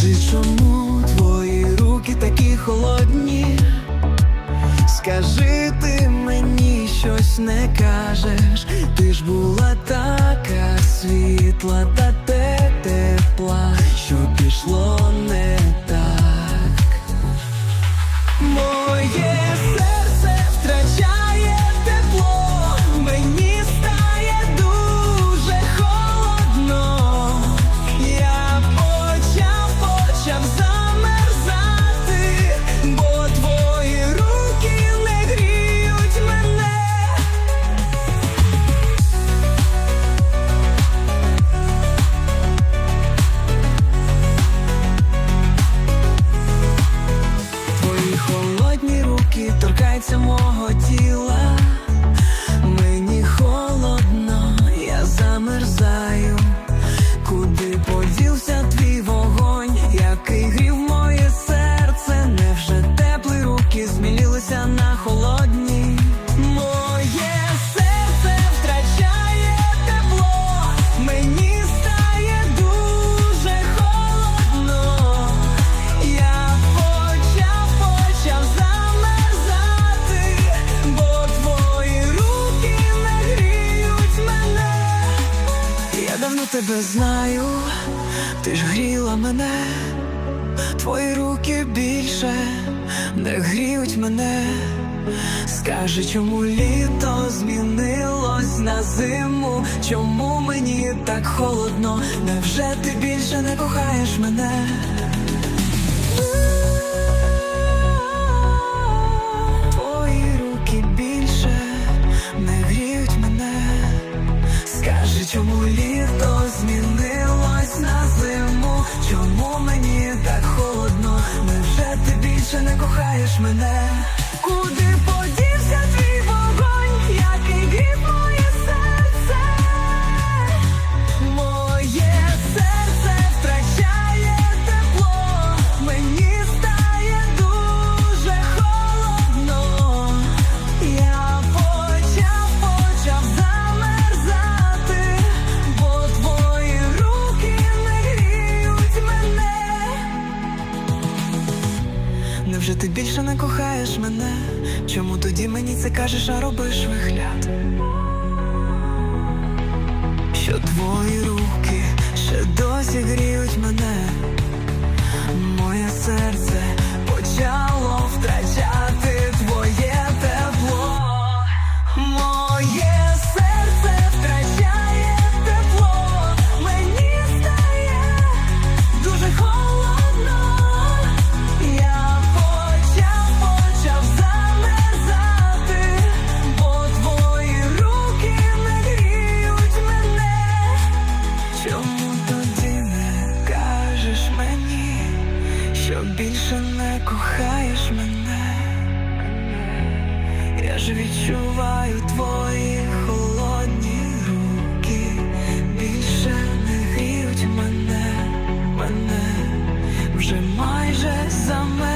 Скажи, чому твої руки такі холодні? Скажи ти мені щось не кажеш, ти ж була така світла та. тебе знаю, ти ж гріла мене, твої руки більше не гріють мене, скажи, чому літо змінилось на зиму, чому мені так холодно, невже ти більше не кохаєш мене? мене. Невже ти більше не кохаєш мене? Чому тоді мені це кажеш, а робиш вигляд? Що твої руки ще досі грі? більше не кохаєш мене, я ж відчуваю твої холодні руки, більше не гріють мене, мене вже майже за мене.